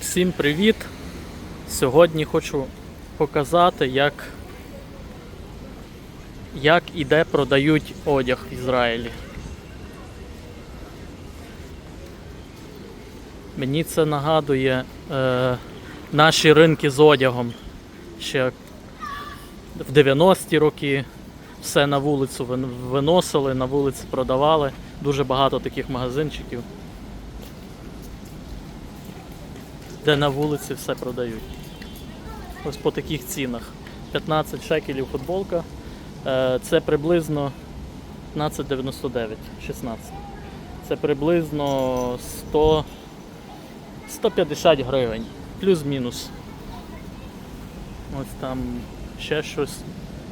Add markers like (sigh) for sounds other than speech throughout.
Всім привіт! Сьогодні хочу показати, як, як і де продають одяг в Ізраїлі. Мені це нагадує е, наші ринки з одягом. Ще в 90-ті роки все на вулицю виносили, на вулиці продавали. Дуже багато таких магазинчиків. Де на вулиці все продають. Ось по таких цінах. 15 шекелів футболка. Е, Це приблизно 15,99, 16. Це приблизно 100, 150 гривень. Плюс-мінус. Ось там ще щось.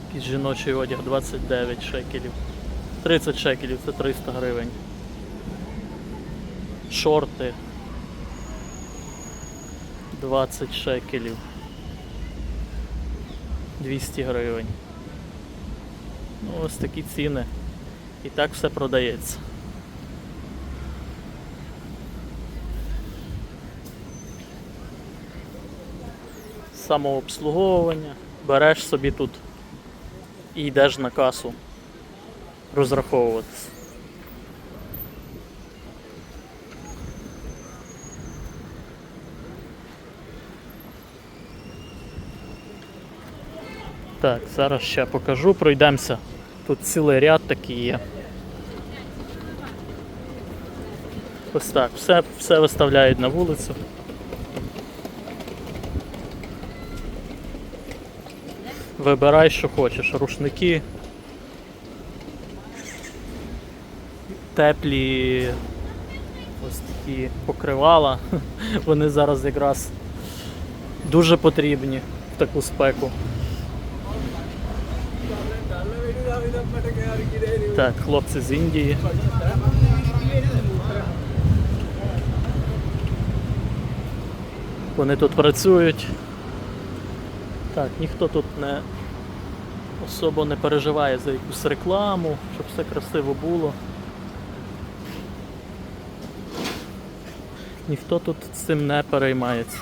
Якийсь жіночий одяг 29 шекелів. 30 шекелів це 300 гривень. Шорти 20 шекелів. 200 гривень. Ну, ось такі ціни. І так все продається. Самообслуговування. Береш собі тут і йдеш на касу розраховуватись. Так, зараз ще покажу, пройдемося. Тут цілий ряд такий є. Ось так, все, все виставляють на вулицю. Вибирай, що хочеш. Рушники. Теплі ось такі покривала. (laughs) Вони зараз якраз дуже потрібні в таку спеку. Так, хлопці з Індії. Вони тут працюють. Так, ніхто тут не особо не переживає за якусь рекламу, щоб все красиво було. Ніхто тут цим не переймається.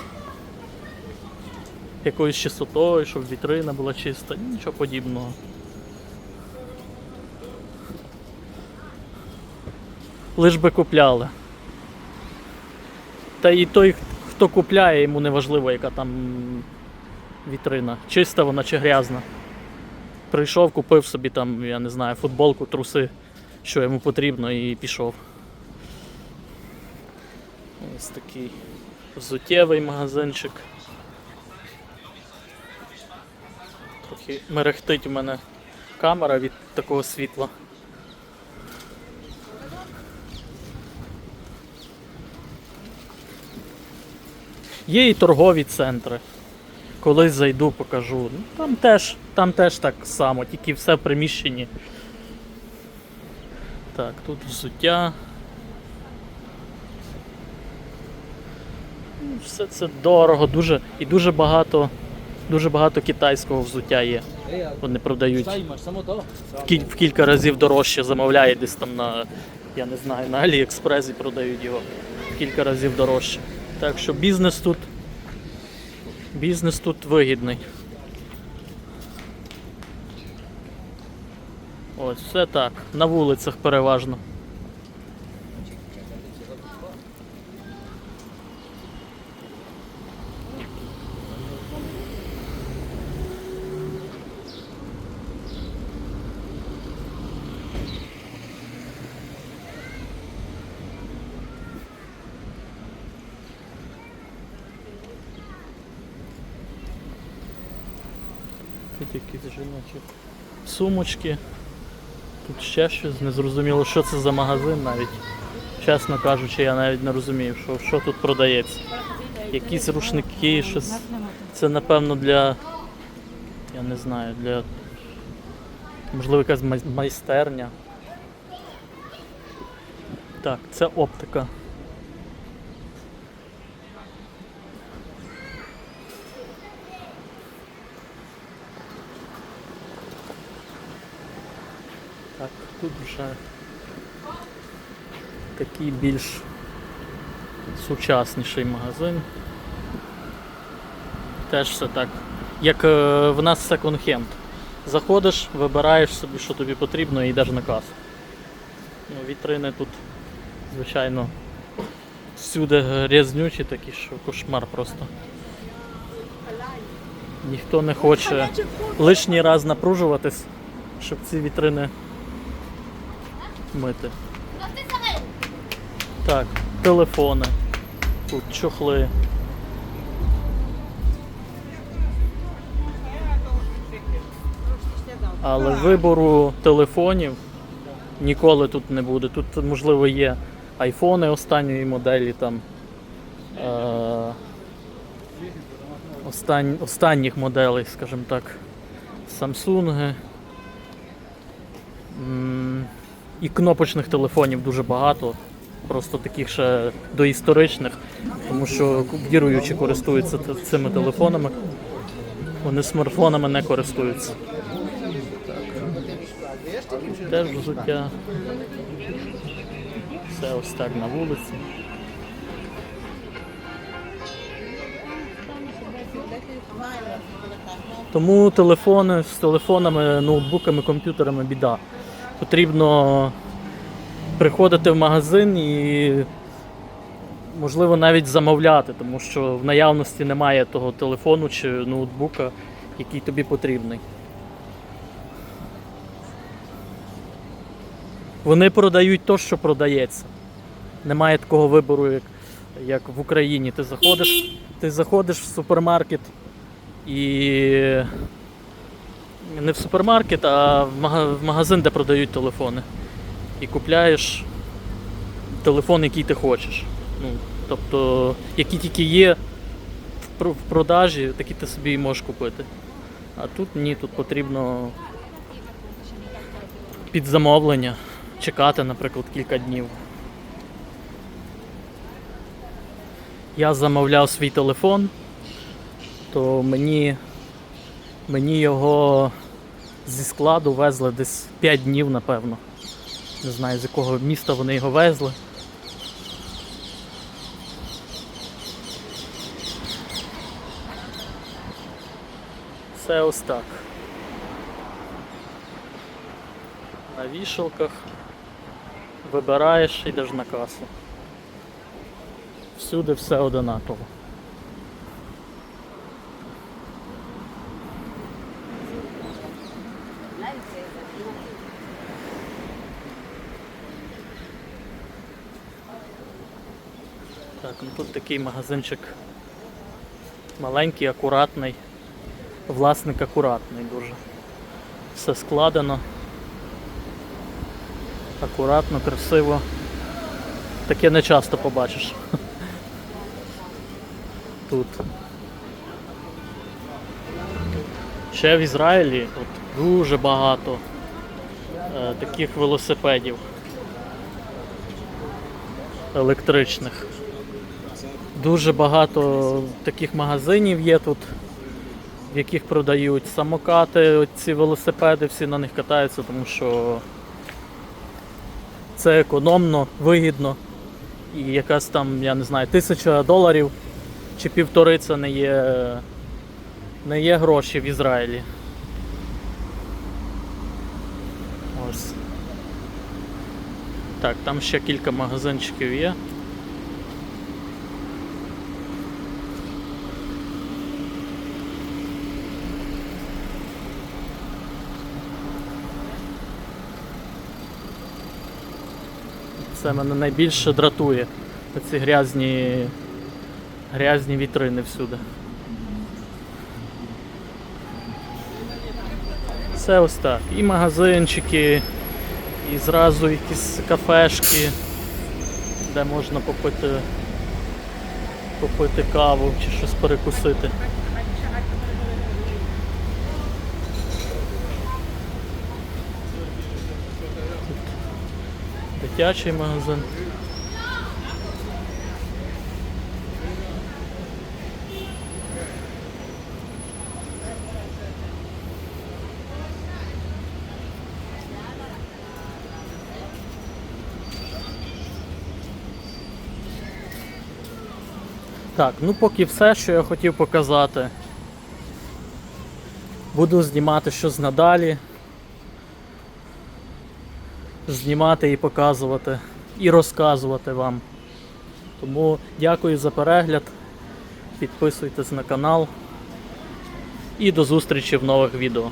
Якоюсь чистотою, щоб вітрина була чиста, нічого подібного. Лиш би купляли. Та і той, хто купляє, йому не важливо, яка там вітрина. Чиста вона чи грязна. Прийшов, купив собі там, я не знаю, футболку, труси, що йому потрібно, і пішов. Ось такий взуттєвий магазинчик. Трохи мерехтить у мене камера від такого світла. Є і торгові центри. Колись зайду, покажу. Ну, Там теж, там теж так само, тільки все в приміщенні. Так, тут взуття. Ну, Все це дорого, дуже і дуже багато, дуже багато китайського взуття є. Вони продають в, кілька разів дорожче замовляє десь там на, я не знаю, на Аліекспресі продають його в кілька разів дорожче. Так що бізнес тут, бізнес тут вигідний. Ось, все так, на вулицях переважно. Тут якісь жіночі сумочки. Тут ще щось, незрозуміло, що це за магазин навіть. Чесно кажучи, я навіть не розумію, що, що тут продається. Якісь рушники, щось. Це напевно для. Я не знаю, для. Можливо, якась майстерня. Так, це оптика. Так, тут вже такий більш сучасніший магазин. Теж все так. Як е, в нас секонд-хенд. Заходиш, вибираєш собі, що тобі потрібно, і йдеш на касу. Ну, вітрини тут, звичайно, всюди грязнючі такі, що кошмар просто. Ніхто не хоче лишній раз напружуватись, щоб ці вітрини мити. Так, телефони. Тут чохли. Але вибору телефонів ніколи тут не буде. Тут, можливо, є айфони останньої моделі, там, е- остань, останніх моделей, скажімо так, Samsung. І кнопочних телефонів дуже багато, просто таких ще доісторичних, тому що віруючі користуються цими телефонами. Вони смартфонами не користуються. Теж взуття. Все ось так на вулиці. Тому телефони з телефонами, ноутбуками, комп'ютерами біда. Потрібно приходити в магазин і можливо навіть замовляти, тому що в наявності немає того телефону чи ноутбука, який тобі потрібний. Вони продають то, що продається. Немає такого вибору, як, як в Україні. Ти заходиш, ти заходиш в супермаркет і не в супермаркет, а в магазин, де продають телефони. І купляєш телефон, який ти хочеш. Ну, тобто, які тільки є в продажі, такі ти собі і можеш купити. А тут ні, тут потрібно під замовлення чекати, наприклад, кілька днів. Я замовляв свій телефон, то мені, мені його зі складу везли десь 5 днів, напевно. Не знаю, з якого міста вони його везли. Все ось так. На вішалках вибираєш, і йдеш на касу. Всюди все одинаково. Так, ну тут такий магазинчик маленький, акуратний. Власник акуратний дуже. Все складено. Акуратно, красиво. Таке не часто побачиш. (laughs) Тут. Ще в Ізраїлі от, дуже багато е, таких велосипедів електричних. Дуже багато таких магазинів є тут, в яких продають самокати, ці велосипеди, всі на них катаються, тому що це економно, вигідно. І якась там, я не знаю, тисяча доларів чи півтори це не є, не є гроші в Ізраїлі. Ось. Так, там ще кілька магазинчиків є. Це мене найбільше дратує. Ці грязні, грязні вітрини всюди. Все ось так. І магазинчики, і зразу якісь кафешки, де можна попити, попити каву чи щось перекусити. Дитячий магазин. Так, ну поки все, що я хотів показати. Буду знімати щось надалі. Знімати і показувати, і розказувати вам. Тому дякую за перегляд. Підписуйтесь на канал. І до зустрічі в нових відео.